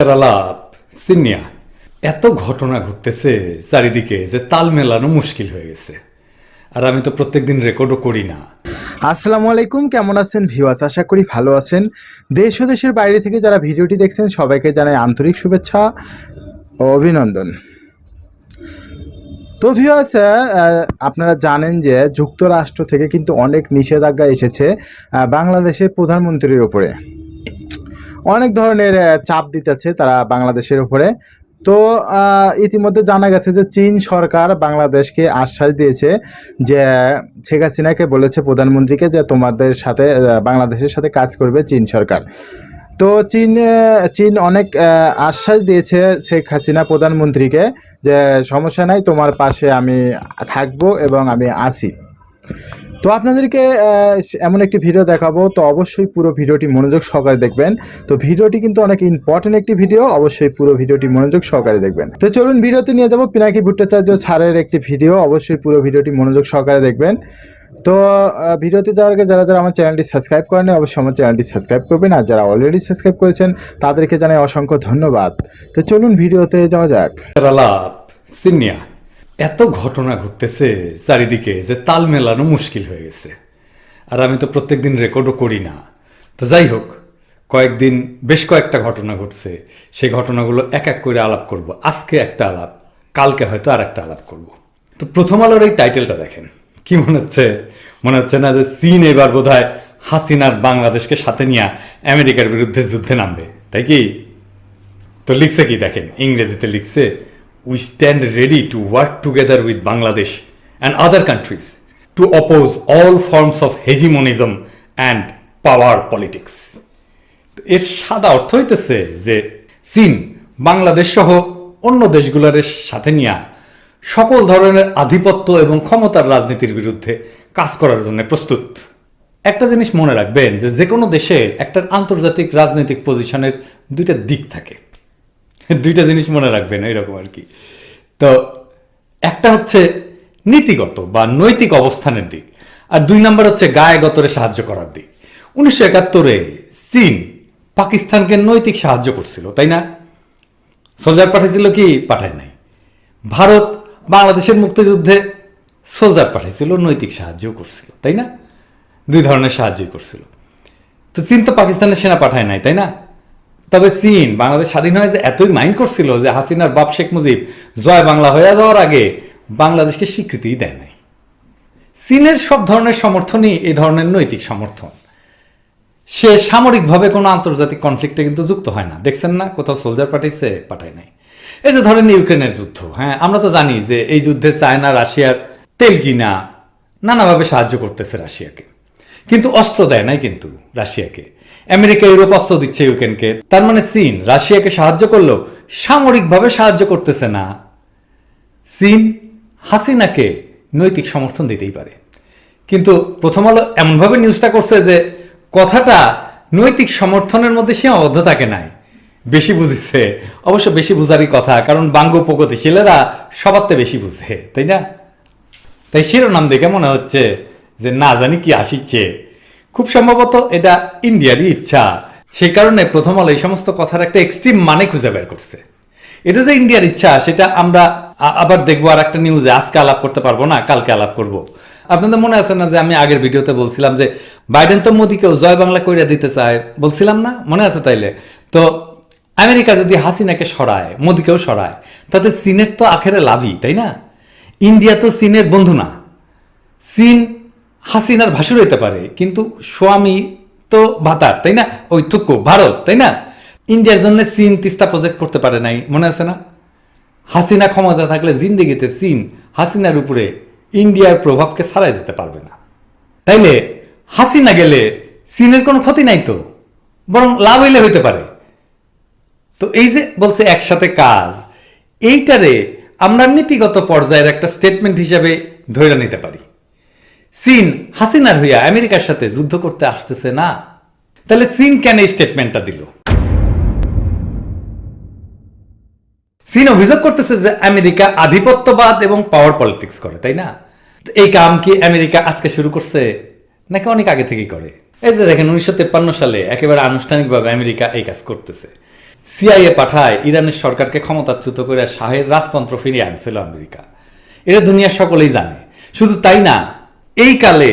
আলাপ সিনিয়া এত ঘটনা ঘটতেছে চারিদিকে যে তাল মেলানো মুশকিল হয়ে গেছে। আর আমি তো প্রত্যেকদিন রেকর্ডও করি না। আসসালামু আলাইকুম, কেমন আছেন ভিউয়ার্স? আশা করি ভালো আছেন। দেশ ও দেশের বাইরে থেকে যারা ভিডিওটি দেখছেন, সবাইকে জানাই আন্তরিক শুভেচ্ছা ও অভিনন্দন। তো ভিউয়ার্স আপনারা জানেন যে যুক্তরাষ্ট্র থেকে কিন্তু অনেক নিষেধাজ্ঞা এসেছে বাংলাদেশের প্রধানমন্ত্রীর উপরে। অনেক ধরনের চাপ দিতেছে তারা বাংলাদেশের উপরে। তো ইতিমধ্যে জানা গেছে যে চীন সরকার বাংলাদেশকে আশ্বাস দিয়েছে যে, শেখ হাসিনাকে বলেছে প্রধানমন্ত্রীকে যে তোমাদের সাথে বাংলাদেশের সাথে কাজ করবে চীন সরকার। তো চীন চীন অনেক আশ্বাস দিয়েছে শেখ হাসিনা প্রধানমন্ত্রীকে যে সমস্যা নাই, তোমার পাশে আমি থাকব এবং আমি আছি। তো আপনাদেরকে এমন একটি ভিডিও দেখাবো। তো অবশ্যই পুরো ভিডিওটি মনোযোগ সহকারে দেখবেন। তো ভিডিওটি কিন্তু অনেক ইম্পর্টেন্ট একটি ভিডিও অবশ্যই পুরো ভিডিওটি মনোযোগ সহকারে দেখবেন। তো চলুন ভিডিওতে নিয়ে যাব। পিনাকি ভুট্টাচার্য ছাড়ের একটি ভিডিও অবশ্যই পুরো ভিডিওটি মনোযোগ সহকারে দেখবেন। তো ভিডিওতে যাওয়ার আগে যারা যারা আমার চ্যানেলটি সাবস্ক্রাইব করেন অবশ্যই আমার চ্যানেলটি সাবস্ক্রাইব করবেন। আর যারা অলরেডি সাবস্ক্রাইব করেছেন, তাদেরকে জানাই অসংখ্য ধন্যবাদ। তো চলুন ভিডিওতে যাওয়া যাক। সিনিয়া এত ঘটনা ঘটতেছে চারিদিকে যে তাল মেলানো মুশকিল হয়ে গেছে। আর আমি তো প্রত্যেকদিন রেকর্ডও করি না। তো যাই হোক, কয়েকদিন বেশ কয়েকটা ঘটনা ঘটছে। সেই ঘটনাগুলো এক এক করে আলাপ করব। আজকে একটা আলাপ, কালকে হয়তো আর একটা আলাপ করব। তো প্রথম আলোর এই টাইটেলটা দেখেন। কি মনে হচ্ছে? মনে হচ্ছে না যে চীন এবার বোধ হয় হাসিনার বাংলাদেশকে সাথে নিয়ে আমেরিকার বিরুদ্ধে যুদ্ধে নামবে? তাই কি? তো লিখছে কি দেখেন? ইংরেজিতে লিখছে we stand ready to work together with Bangladesh and other countries to oppose all forms of hegemonism and power politics এর সাদা অর্থ হইতেছে যে চীন, বাংলাদেশ সহ অন্য দেশগুলোর সাথে নিয়ে সকল ধরনের আধিপত্য এবং ক্ষমতার রাজনীতির বিরুদ্ধে কাজ করার জন্য প্রস্তুত। একটা জিনিস মনে রাখবেন যে যে কোনো দেশে একটা আন্তর্জাতিক রাজনৈতিক পজিশনের দুইটা দিক থাকে। দুইটা জিনিস মনে রাখবেন এরকম আর কি। তো একটা হচ্ছে নীতিগত বা নৈতিক অবস্থানের দিক, আর দুই নম্বর হচ্ছে গায়ে গতরে সাহায্য করার দিক। উনিশশো একাত্তরে চীন পাকিস্তানকে নৈতিক সাহায্য করছিল, তাই না? সোলজার পাঠিয়েছিল কি? পাঠায় নাই। ভারত বাংলাদেশের মুক্তিযুদ্ধে সোলজার পাঠিয়েছিল, নৈতিক সাহায্যও করছিল, তাই না? দুই ধরনের সাহায্যই করছিল। তো চীন তো পাকিস্তানের সেনা পাঠায় নাই, তাই না? তবে চীন বাংলাদেশ স্বাধীন হয়ে যে এতই মাইন্ড করছিল যে হাসিনার বাপ শেখ মুজিব জয় বাংলা হয়ে যাওয়ার আগে বাংলাদেশকে স্বীকৃতি দেয় নাই। চীনের সব ধরনের সমর্থনই এই ধরনের নৈতিক সমর্থন। সে সামরিকভাবে কোনো আন্তর্জাতিক কনফ্লিক্টে কিন্তু যুক্ত হয় না। দেখছেন না? কোথাও সোলজার পাঠাইছে, পাঠায় নাই। এই যে ধরেন ইউক্রেনের যুদ্ধ হ্যাঁ? আমরা তো জানি যে এই যুদ্ধে চায়না, রাশিয়ার তেল কিনা, নানাভাবে সাহায্য করতেছে রাশিয়াকে। কিন্তু অস্ত্র দেয় নাই কিন্তু রাশিয়াকে। আমেরিকা, ইউরোপ অস্ত্র দিচ্ছে ইউক্রেনকে। তার মানে চীন রাশিয়াকে সাহায্য করলেও সামরিকভাবে সাহায্য করতেছে না। চীন হাসিনাকে নৈতিক সমর্থন দিতেই পারে। কিন্তু প্রথম আলো এমনভাবে নিউজটা করছে যে কথাটা নৈতিক সমর্থনের মধ্যে সীমাবদ্ধ থাকে নাই। বেশি বুঝেছে। অবশ্য বেশি বুঝারই কথা, কারণ বাঙ্গ প্রগতিশীলেরা সবারতে বেশি বুঝে, তাই না? তাই শিরোনাম দেখে মনে হচ্ছে যে না জানি কি আসিচ্ছে খুব সম্ভবত এটা ইন্ডিয়ারই ইচ্ছা। সেই কারণে প্রথম আলো এই সমস্ত কথার একটা এক্সট্রিম মানে খুঁজে বের করছে। এটা যে ইন্ডিয়ার ইচ্ছা, সেটা আমরা আবার দেখব আর একটা নিউজে আজকে আলাপ করতে পারব না, কালকে আলাপ করব। আপনাদের মনে আছে না যে আমি আগের ভিডিওতে বলছিলাম যে বাইডেন তো মোদীকেও জয় বাংলা কইরা দিতে চায়? বলছিলাম না? মনে আছে তাইলে? তো আমেরিকা যদি হাসিনাকে সরায়, মোদীকেও সরায়, তাতে চীনের তো আখেরে লাভই, তাই না? ইন্ডিয়া তো চীনের বন্ধু না। চীন হাসিনার ভাসুর হইতে পারে, কিন্তু স্বামী তো ভাতার, তাই না? ওই থুকু ভারত, তাই না? ইন্ডিয়ার জন্য চীন তিস্তা প্রজেক্ট করতে পারে নাই, মনে আছে না? হাসিনা ক্ষমতা থাকলে জিন্দিগিতে চীন হাসিনার উপরে ইন্ডিয়ার প্রভাবকে ছাড়াই যেতে পারবে না। তাইলে হাসিনা গেলে চীনের কোনো ক্ষতি নাই তো? বরং লাভ হইলে হইতে পারে। তো এই যে বলছে একসাথে কাজ, এইটারে আমরা নীতিগত পর্যায়ের একটা স্টেটমেন্ট হিসাবে ধরে নিতে পারি। চীন হাসিনার হইয়া আমেরিকার সাথে যুদ্ধ করতে আসতেছে না? তাহলে চীন কেন এই স্টেটমেন্টটা দিল? চীন অভিযোগ করতেছে যে আমেরিকা আধিপত্যবাদ এবং পাওয়ার পলিটিক্স করে, তাই না? এই কাম কি আমেরিকা আজকে শুরু করছে, নাকি অনেক আগে থেকেই করে? এই যে দেখেন, উনিশশো তেপ্পান্ন সালে একেবারে আনুষ্ঠানিকভাবে আমেরিকা এই কাজ করতেছে। সিআইএ পাঠায় ইরানের সরকারকে ক্ষমতাচ্যুত করে শাহের রাজতন্ত্র ফিরিয়ে আনছিল আমেরিকা। এটা দুনিয়ার সকলেই জানে। শুধু তাই না এই কালে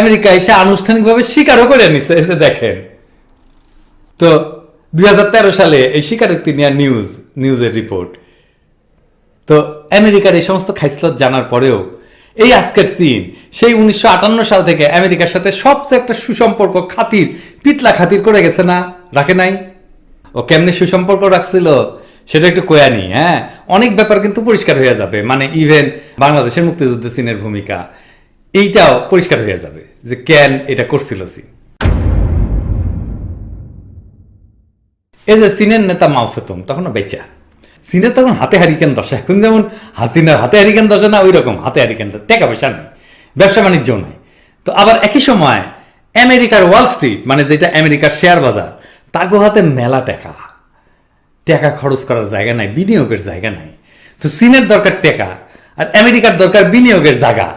আমেরিকা এসে আনুষ্ঠানিকভাবে স্বীকারও করে নিছে যে দেখেন। তো দুই সালে এই স্বীকারোক্তি নেওয়া নিউজ, নিউজের রিপোর্ট। তো আমেরিকার এই সমস্ত খাইসলত জানার পরেও এই আজকের চীন সেই উনিশশো সাল থেকে আমেরিকার সাথে সবচেয়ে একটা সুসম্পর্ক খাতির, পিতলা খাতির করে গেছে না, রাখে নাই? ও কেমনে সুসম্পর্ক রাখছিল? সেটা একটু কোয়ানি হ্যাঁ? অনেক ব্যাপার কিন্তু পরিষ্কার হয়ে যাবে। মানে ইভেন বাংলাদেশের মুক্তিযুদ্ধে চীনের ভূমিকা। এইটাও পরিষ্কার হয়ে যাবে যে কেন এটা করছিল চীন এই যে চীনের নেতা মাও সেতুং তখনও বেচা। চীনের তখন হাতে হারিকেন দশা, এখন যেমন হাসিনার হাতে হারিকেন দশা না ওই রকম হাতে হারিকেন টাকা পয়সা নেই, ব্যবসা বাণিজ্য নাই। তো আবার একই সময় আমেরিকার ওয়াল স্ট্রিট মানে যেটা আমেরিকার শেয়ার বাজার, তাগো হাতে মেলা টাকা। টাকা খরচ করার জায়গা নাই, বিনিয়োগের জায়গা নাই। তো চীনের দরকার টাকা, আর আমেরিকার দরকার বিনিয়োগের জায়গা।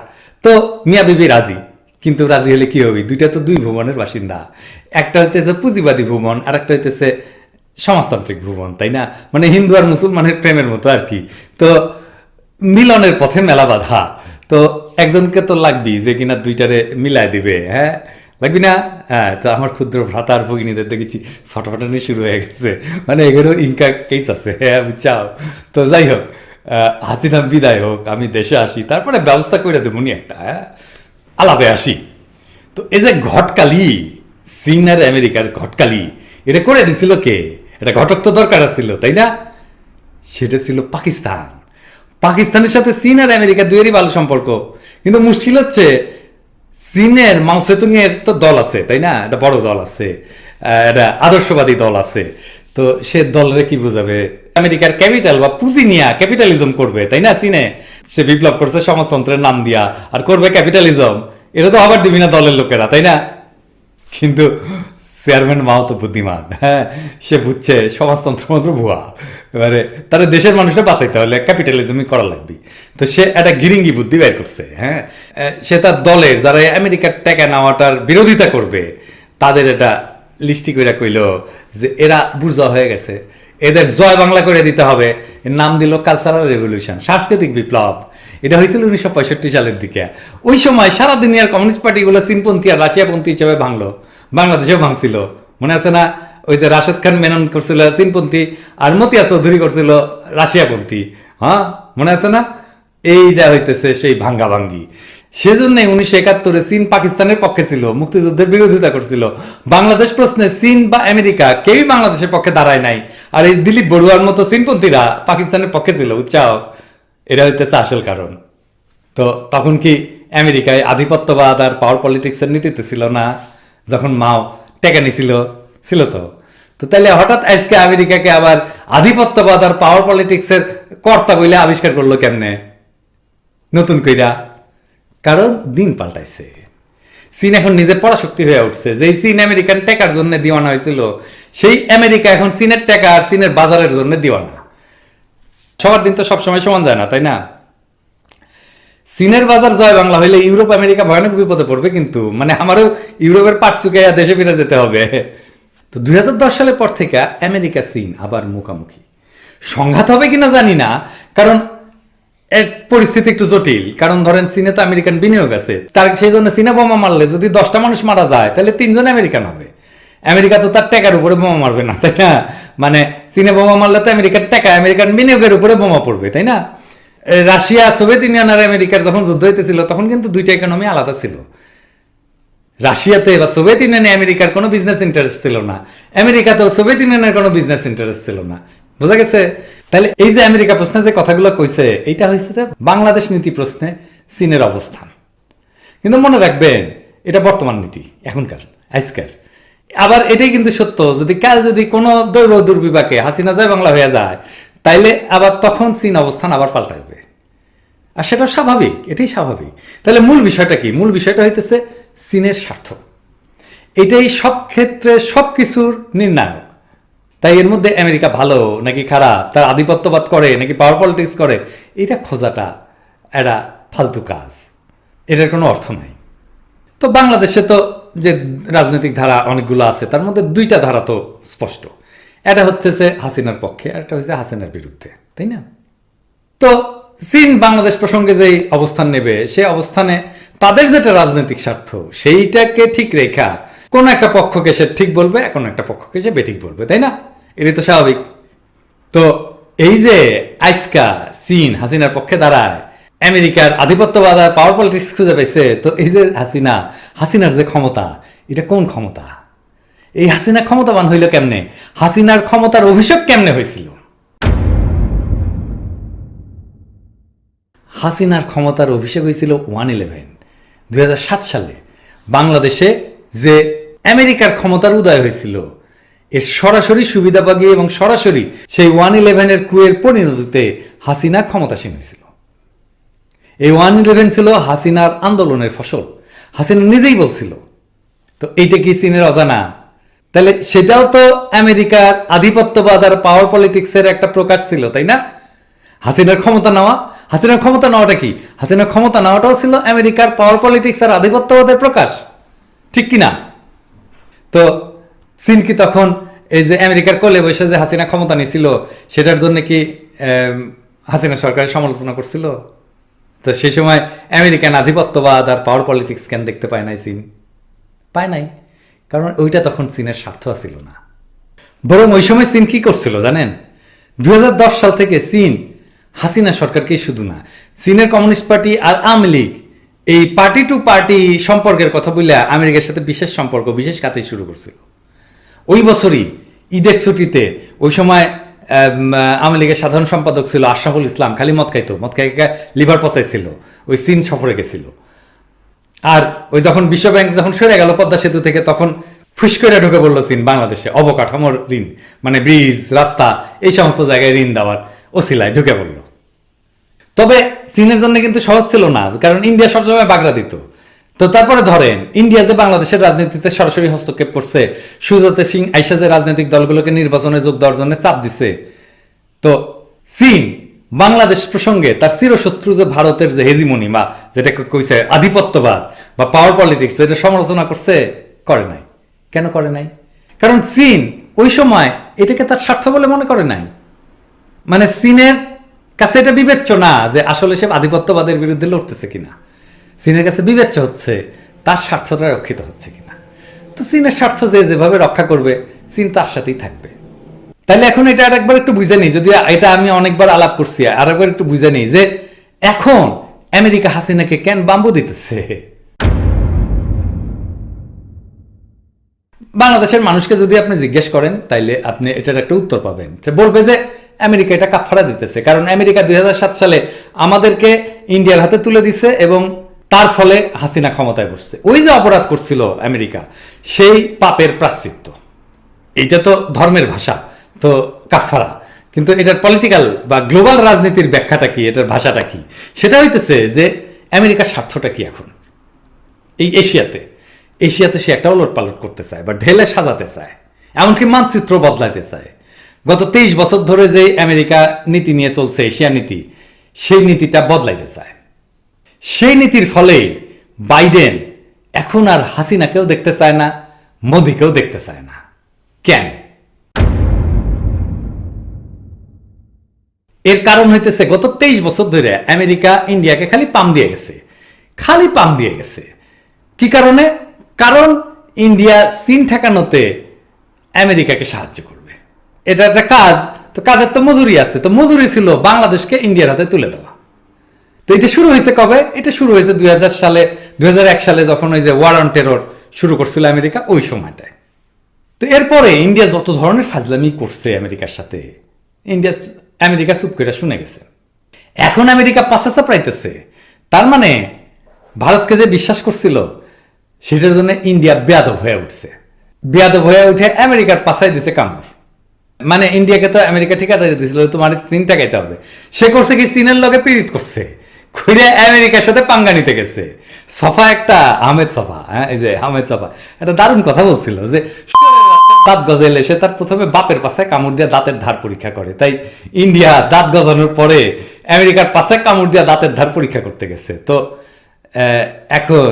তো মিয়া বিবি রাজি। কিন্তু রাজি হলে কি হবে? দুইটা তো দুই ভুবনের বাসিন্দা। একটা হইতেছে পুঁজিবাদী ভুবন আর একটা হইতেছে সমাজতান্ত্রিক ভুবন, তাই না? মানে হিন্দু আর মুসলমানের প্রেমের মতো আর কি। তো মিলনের পথে মেলা বাধা। তো একজনকে তো লাগবি যে কিনা দুইটারে মিলাই দিবে হ্যাঁ? লাগবি না? হ্যাঁ তো আমার ক্ষুদ্র ভ্রাতা আর ভগিনীদের দেখেছি, ছটফটানি শুরু হয়ে গেছে। মানে এগুলো ইনকা কেস আছে হ্যাঁ বুঝছাও? তো যাই হোক হাসিনা বিদায় হোক, আমি দেশে আসি। তারপরে ব্যবস্থা করে দেবো নি একটা আলাপে আসি। তো এই যে ঘটকালি, চীন আর আমেরিকার ঘটকালি, এটা করে দিছিল কে? এটা ঘটক তো দরকার ছিল তাই না? সেটা ছিল পাকিস্তান। পাকিস্তানের সাথে চীন আর আমেরিকা দুয়েরই ভালো সম্পর্ক। কিন্তু মুশকিল হচ্ছে, চীনের মাউসেতুং এর তো দল আছে, তাই না? একটা বড় দল আছে একটা আদর্শবাদী দল আছে। তো সে দলরে কি বোঝাবে? আমেরিকার ক্যাপিটাল বা পুঁজি নিয়া ক্যাপিটালিজম করবে, তাই না চীনে সে বিপ্লব করছে সমাজতন্ত্রের নাম দিয়া, আর করবে ক্যাপিটালিজম। এটা তো আবার দিবি না দলের লোকেরা, তাই না? কিন্তু চেয়ারম্যান মাও তো বুদ্ধিমান হ্যাঁ? সে বুঝছে সমাজতন্ত্র মাত্র ভুয়া। এবারে তারা দেশের মানুষের বাঁচাইতে হলে ক্যাপিটালিজমই করা লাগবে। তো সে একটা গিরিঙ্গি বুদ্ধি বের করছে হ্যাঁ? সে তার দলের, যারা আমেরিকার টাকা নেওয়াটার বিরোধিতা করবে, তাদের এটা লিস্টি করে কইল যে এরা বুঝা হয়ে গেছে। এদের জয় বাংলা করে দিতে হবে। এর নাম দিল কালচারাল রেভলিউশন সাংস্কৃতিক বিপ্লব। এটা হয়েছিল উনিশশো পঁয়ষট্টি সালের দিকে। ওই সময় সারা দুনিয়ার কমিউনিস্ট পার্টিগুলো চীনপন্থী আর রাশিয়াপন্থী হিসেবে ভাঙলো। বাংলাদেশেও ভাঙছিল। মনে আছে না? ওই যে রাশেদ খান মেনন করছিল চীনপন্থী আর মতিয়া চৌধুরী করছিল রাশিয়াপন্থী। হ্যাঁ? মনে আছে না? এইটা হইতেছে সেই ভাঙ্গা ভাঙ্গি সেজন্য উনিশশো একাত্তরে চীন পাকিস্তানের পক্ষে ছিল, মুক্তিযুদ্ধের বিরোধিতা করছিল। বাংলাদেশ প্রশ্নে চীন বা আমেরিকা কেউই বাংলাদেশের পক্ষে দাঁড়ায় নাই। আর এই দিলীপ বড়ুয়ার মতো চীনপন্থীরা পাকিস্তানের পক্ষে ছিল উচ্চাও এটা হইতেছে আসল কারণ। তো তখন কি আমেরিকায় আধিপত্যবাদ আর পাওয়ার পলিটিক্সের নীতিতে ছিল না? যখন মাও টেকা নিছিল ছিল তো। তো তাহলে হঠাৎ আজকে আমেরিকাকে আবার আধিপত্যবাদ আর পাওয়ার পলিটিক্সের কর্তা বলে আবিষ্কার করল কেমনে? নতুন কইরা। কারণ দিন পাল্টাইছে। চীন এখন নিজের পরাশক্তি হয়ে উঠছে। যেই চীন আমেরিকান টেকার জন্য দিওয়ানা হয়েছিল, সেই আমেরিকা এখন চীনের টেকা আর চীনের বাজারের জন্য দিওয়ানা। সবার দিন তো সবসময় সমান যায় না, তাই না? চীনের বাজার জয় বাংলা হইলে ইউরোপ, আমেরিকা ভয়ানক বিপদে পড়বে কিন্তু মানে আমারও ইউরোপের পাট চুকাইয়া দেশে ফিরে যেতে হবে। তো দুই হাজার দশ সালের পর থেকে আমেরিকা, চীন আবার মুখামুখি। সংঘাত হবে কিনা জানি না, কারণ পরিস্থিতি একটু জটিল। কারণ ধরেন, চীনে তো আমেরিকান বিনিয়োগ আছে। তার সেই জন্য চীনে বোমা মারলে যদি দশটা মানুষ মারা যায়, তাহলে তিনজন আমেরিকান হবে। আমেরিকা তো তার টাকার উপরে বোমা মারবে না, তাই না? মানে চীনে বোমা মারলে তো আমেরিকার টাকা, আমেরিকান বিনিয়োগের উপরে বোমা পড়বে, তাই না? রাশিয়া, সোভিয়েত ইউনিয়ন আর আমেরিকার যখন যুদ্ধ হইতেছিল, তখন কিন্তু দুইটা ইকোনমি আলাদা ছিল। রাশিয়াতে বা সোভিয়েত ইউনিয়নে আমেরিকার কোনো বিজনেস ইন্টারেস্ট ছিল না। আমেরিকাতেও সোভিয়েত ইউনিয়নের কোনো বিজনেস ইন্টারেস্ট ছিল না। বোঝা গেছে? তাহলে এই যে আমেরিকা প্রশ্নে যে কথাগুলো কইছে, এইটা হয়েছে যে বাংলাদেশ নীতি প্রশ্নে চীনের অবস্থান। কিন্তু মনে রাখবেন, এটা বর্তমান নীতি, এখনকার, আজকের। আবার এটাই কিন্তু সত্য, যদি কাল যদি কোনো দৈব দুর্বিপাকে হাসিনা জয় বাংলা হয়ে যায়, তাইলে আবার তখন চীন অবস্থান আবার পাল্টাবে আর সেটা স্বাভাবিক, এটাই স্বাভাবিক। তাহলে মূল বিষয়টা কি? মূল বিষয়টা হইতেছে চীনের স্বার্থ। এটাই সব ক্ষেত্রে সব কিছুর নির্ণায়ক। তাই এর মধ্যে আমেরিকা ভালো, নাকি খারাপ? তার আধিপত্যবাদ করে, নাকি পাওয়ার পলিটিক্স করে? এটা খোঁজাটা একটা ফালতু কাজ। এটার কোনো অর্থ নাই। তো বাংলাদেশে তো যে রাজনৈতিক ধারা অনেকগুলো আছে, তার মধ্যে দুইটা ধারা তো স্পষ্ট। এটা হচ্ছে হাসিনার পক্ষে, আর একটা হচ্ছে হাসিনার বিরুদ্ধে, তাই না? তো চীন বাংলাদেশ প্রসঙ্গে যেই অবস্থান নেবে সে অবস্থানে তাদের যেটা রাজনৈতিক স্বার্থ, সেইটাকে ঠিক রেখা কোন একটা পক্ষকে সে ঠিক বলবে কোন একটা পক্ষকে সে বেঠিক বলবে, তাই না? এটাই তো স্বাভাবিক। তো এই যে আইসকা, চীন, হাসিনার পক্ষে দাঁড়ায়, আমেরিকার আধিপত্যবাদ আর পাওয়ার পলিটিক্স খুঁজে পাইছে, তো এই যে হাসিনা, হাসিনার যে ক্ষমতা, এটা কোন ক্ষমতা? এই হাসিনা ক্ষমতাবান হইল কেমনে? হাসিনার ক্ষমতার অভিষেক কেমনে হয়েছিল হাসিনার ক্ষমতার অভিষেক হয়েছিল ওয়ান ইলেভেন দু হাজার সাত সালে। বাংলাদেশে যে আমেরিকার ক্ষমতার উদয় হয়েছিল এর সরাসরি সুবিধাভাগী এবং সরাসরি সেই ওয়ান ইলেভেনের কুয়ের পরিণতিতে হাসিনা ক্ষমতাসীন হয়েছিল। এই ওয়ান ইলেভেন ছিল হাসিনার আন্দোলনের ফসল। হাসিনা নিজেই বলছিল, তো এইটা কি চীনের অজানা? তাহলে সেটাও তো আমেরিকার আধিপত্যবাদ আর পাওয়ার পলিটিক্সের একটা প্রকাশ ছিল, তাই না? হাসিনার ক্ষমতা নেওয়া। হাসিনার ক্ষমতা নেওয়াটা কি? হাসিনার ক্ষমতা নেওয়াটাও ছিল আমেরিকার পাওয়ার পলিটিক্স আর আধিপত্যবাদের প্রকাশ। ঠিক কি না? তো চীন কি তখন এই যে আমেরিকার কোলে বসে যে হাসিনা ক্ষমতা নিয়েছিল সেটার জন্য কি হাসিনা সরকারের সমালোচনা করছিল? তো সেই সময় আমেরিকান আধিপত্যবাদ আর পাওয়ার পলিটিক্স কেন দেখতে পায় নাই চীন? পায় নাই। কারণ ওইটা তখন চীনের স্বার্থ ছিল না। বরং ওই সময় চীন কি করছিল জানেন? দু হাজার দশ সাল থেকে চীন, হাসিনা সরকারকেই শুধু না, চীনের কমিউনিস্ট পার্টি আর আওয়ামী লীগ এই পার্টি টু পার্টি সম্পর্কের কথা বলে আমেরিকার সাথে বিশেষ সম্পর্ক, বিশেষ কাতে শুরু করছিল। ওই বছরই ঈদের ছুটিতে ওই সময় আওয়ামী লীগের সাধারণ সম্পাদক ছিল আশরাফুল ইসলাম, খালি মদ খাইতো, মদ খাই লিভার পচাইছিল, ওই চীন সফরে গেছিল। আর ওই যখন বিশ্বব্যাংক যখন সরে গেল পদ্মা সেতু থেকে, তখন ফুস করে ঢুকে পড়ল চীন বাংলাদেশে। অবকাঠামোর ঋণ মানে ব্রিজ, রাস্তা, এই সমস্ত জায়গায় ঋণ দেওয়ার ওসিলায় ঢুকে পড়ল। তবে চীনের জন্য কিন্তু সহজ ছিল না, কারণ ইন্ডিয়া সবসময় বাগড়া দিত। তো তারপরে ধরেন, ইন্ডিয়া যে বাংলাদেশের রাজনীতিতে সরাসরি হস্তক্ষেপ করছে, সুজাতে সিং আইসা যে রাজনৈতিক দলগুলোকে নির্বাচনে যোগ দেওয়ার জন্য চাপ দিছে। তো চীন, বাংলাদেশ প্রসঙ্গে তার চিরশত্রু যে ভারতের যে হেজিমনি বা যেটাকে কইছে আধিপত্যবাদ বা পাওয়ার পলিটিক্স যেটা সমালোচনা করছে, করে নাই। কেন করে নাই? কারণ চীন ওই সময় এটাকে তার স্বার্থ বলে মনে করে নাই। মানে চীনের কাছে এটা বিবেচ্য না যে আসলে সে আধিপত্যবাদের বিরুদ্ধে লড়তেছে কিনা। চীনের কাছে বিবেচ্য হচ্ছে, তার স্বার্থটা রক্ষিত হচ্ছে কিনা? তো চীনের স্বার্থ যে যেভাবে রক্ষা করবে, চীন তার সাথেই থাকবে। তাহলে এখন এটা আর একবার একটু বুঝে নিই যদি এটা আমি অনেকবার আলাপ করছি আর একবার একটু বুঝে নিই যে এখন আমেরিকা হাসিনাকে কেন বাম্বু দিতেছে? বাংলাদেশের মানুষকে যদি আপনি জিজ্ঞেস করেন, তাইলে আপনি এটার একটা উত্তর পাবেন। বলবে যে আমেরিকা এটা কাফারা দিতেছে, কারণ আমেরিকা দুই হাজার সাত সালে আমাদেরকে ইন্ডিয়ার হাতে তুলে দিছে এবং তার ফলে হাসিনা ক্ষমতায় বসছে। ওই যে অপরাধ করছিল আমেরিকা, সেই পাপের প্রাশ্চিত্য। এটা তো ধর্মের ভাষা, তো কাফারা কিন্তু এটার পলিটিক্যাল বা গ্লোবাল রাজনীতির ব্যাখ্যাটা কি, এটার ভাষাটা কি? সেটা হইতেছে যে আমেরিকার স্বার্থটা কি এখন? এই এশিয়াতে। এশিয়াতে সে একটা ওলট পালট করতে চায় বা ঢেলে সাজাতে চায়, এমনকি মানচিত্র বদলাতে চায়। গত তেইশ বছর ধরে যে আমেরিকা নীতি নিয়ে চলছে, এশিয়া নীতি, সেই নীতিটা বদলাইতে চায়। সেই নীতির ফলে বাইডেন এখন আর হাসিনাকেও দেখতে চায় না, মোদিকেও দেখতে চায় না। কেন? এর কারণ হইতেছে, গত তেইশ বছর ধরে আমেরিকা ইন্ডিয়াকে খালি পাম দিয়ে গেছে, খালি পাম দিয়ে গেছে। কি কারণে? কারণ ইন্ডিয়া চীন ঠেকানোতে আমেরিকাকে সাহায্য করবে। এটা একটা কাজ, তো কাজের তো মজুরি আছে, তো মজুরি ছিল বাংলাদেশকে ইন্ডিয়ার হাতে তুলে দেওয়া। তো এটা শুরু হয়েছে কবে? এটা শুরু হয়েছে দুই সালে, দুই হাজার এক সালে যখন ওই যে ওয়ার অন টেরর শুরু করছিল আমেরিকা, ওই সময়টায়। তো এরপরে ইন্ডিয়া যত ধরনের ফাজলামি করছে আমেরিকার সাথে, ইন্ডিয়া আমেরিকা চুপ করে শুনে গেছে। এখন আমেরিকা পাশা চাপড়াইতেছে। তার মানে ভারতকে যে বিশ্বাস করছিল, সেটার জন্য ইন্ডিয়া বেয়াদব হয়ে উঠছে। বেয়াদব হয়ে উঠে আমেরিকার পাশায় দিছে কামড়। মানে ইন্ডিয়াকে তো আমেরিকা ঠিক আছে দিয়েছিল তোমার চীন টাকাইতে হবে। সে করছে কি, চীনের লগে পীড়িত করছে। খুঁড়ে আমেরিকার সাথে পাঙ্গা নিতে গেছে। সফা একটা আহমেদ সফা হ্যাঁ এই যে আহমেদ সফা। একটা দারুণ কথা বলছিল যে দাঁত গজাইলে সে তার প্রথমে বাপের পাশে কামড় দিয়ে দাঁতের ধার পরীক্ষা করে। তাই ইন্ডিয়া দাঁত গজানোর পরে আমেরিকার পাশে কামড় দিয়ে দাঁতের ধার পরীক্ষা করতে গেছে। তো এখন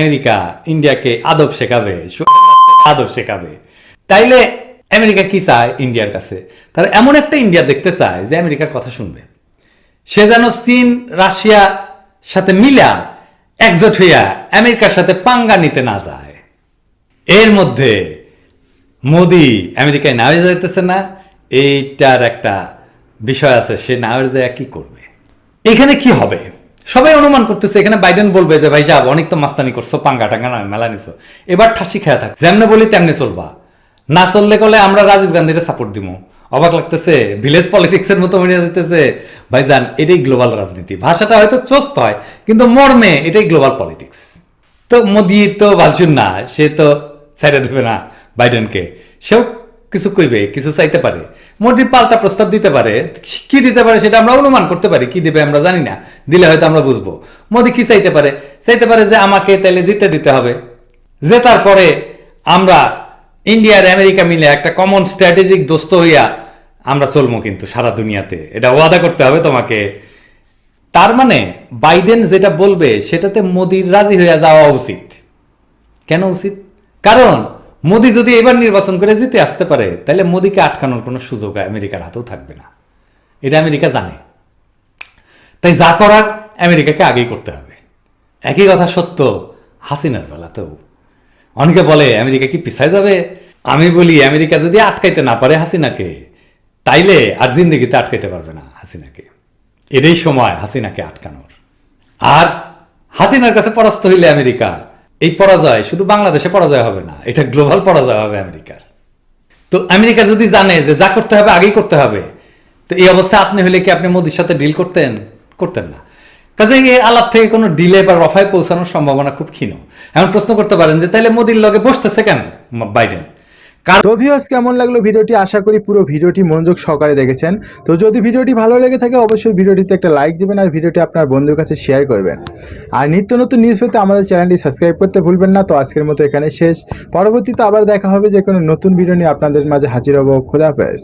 আমেরিকা ইন্ডিয়াকে আদব শেখাবে আদব শেখাবে। তাইলে আমেরিকা কি চায় ইন্ডিয়ার কাছে? তারা এমন একটা ইন্ডিয়া দেখতে চায় যে আমেরিকার কথা শুনবে। সে যেন চীন, রাশিয়া সাথে মিলা একজোট হইয়া আমেরিকার সাথে পাঙ্গা নিতে না যায়। এর মধ্যে মোদি আমেরিকায় না যাইতেছে না, এইটার একটা বিষয় আছে, সে না হয়ে যায় কি করবে? এখানে কি হবে? সবাই অনুমান করতেছে, এখানে বাইডেন বলবে যে, ভাই যাব অনেক তো মাস্তানি করছ, পাঙ্গা টাঙ্গা না মেলা নিছো। এবার ঠাসি খেয়া থাক, যেমনে বলি তেমনি চলবা। না চললে কলে আমরা রাজীব গান্ধীরে সাপোর্ট দিব অবাক লাগতেছে, ভিলেজ পলিটিক্স এর মতো মনে যেতেছে ভাইজান, এটাই গ্লোবাল রাজনীতি। ভাষাটা হয়তো চোস্ত হয়, কিন্তু মর্মে এটাই গ্লোবাল পলিটিক্স তো মোদি তো বালছুন না, সে তো ছেড়ে দেবে না বাইডেনকে। সেও কিছু কইবে, কিছু চাইতে পারে। মোদি পাল্টা প্রস্তাব দিতে পারে। কি দিতে পারে সেটা আমরা অনুমান করতে পারি, কি দিবে আমরা জানি না। দিলে হয়তো আমরা বুঝব। মোদি কি চাইতে পারে? চাইতে পারে যে আমাকে তাইলে জিতে দিতে হবে। জেতার পরে আমরা ইন্ডিয়া আর আমেরিকা মিলে একটা কমন স্ট্র্যাটেজিক দোস্ত হইয়া আমরা চলবো কিন্তু সারা দুনিয়াতে। এটা ওয়াদা করতে হবে তোমাকে। তার মানে বাইডেন যেটা বলবে, সেটাতে মোদির রাজি হয়ে যাওয়া উচিত। কেন উচিত? কারণ, মোদি যদি এবার নির্বাচন করে জিতে আসতে পারে, তাহলে মোদিকে আটকানোর কোনো সুযোগ আমেরিকার হাতেও থাকবে না। এটা আমেরিকা জানে। তাই যা করার আমেরিকাকে আগেই করতে হবে। একই কথা সত্য, হাসিনার বেলাতেও। অনেকে বলে, আমেরিকা কি পিছায় যাবে? আমি বলি, আমেরিকা যদি আটকাইতে না পারে হাসিনাকে তাইলে আর জিন্দগিতে আটকাইতে পারবে না হাসিনাকে। এটাই সময় হাসিনাকে আটকানোর। আর হাসিনার কাছে পরাস্ত হইলে আমেরিকা। এই পরাজয় শুধু বাংলাদেশে পরাজয় হবে না, এটা গ্লোবাল পরাজয় হবে আমেরিকার। তো আমেরিকা যদি জানে যে যা করতে হবে আগেই করতে হবে, তো এই অবস্থা আপনি হলে কি আপনি মোদির সাথে ডিল করতেন? করতেন না। কাজে এই আলাপ থেকে কোনো ডিলে বা রফায় পৌঁছানোর সম্ভাবনা খুব ক্ষীণ। এমন প্রশ্ন করতে পারেন যে তাহলে মোদির লগে বসতেছে কেন বাইডেন? তো ভিউয়ার্স কেমন লাগল ভিডিওটি? আশা করি পুরো ভিডিওটি মনোযোগ সহকারে দেখেছেন। তো যদি ভিডিওটি ভালো লেগে থাকে, অবশ্যই ভিডিওটিতে একটা লাইক দিবেন আর ভিডিওটি আপনার বন্ধুর কাছে শেয়ার করবেন। আর নিত্য নতুন নিউজ পেতে আমাদের চ্যানেলটি সাবস্ক্রাইব করতে ভুলবেন না। তো আজকের মতো এখানে শেষ। পরবর্তীতে আবার দেখা হবে যে কোনো নতুন ভিডিও নিয়ে আপনাদের মাঝে হাজির হব। খোদা হাফেজ।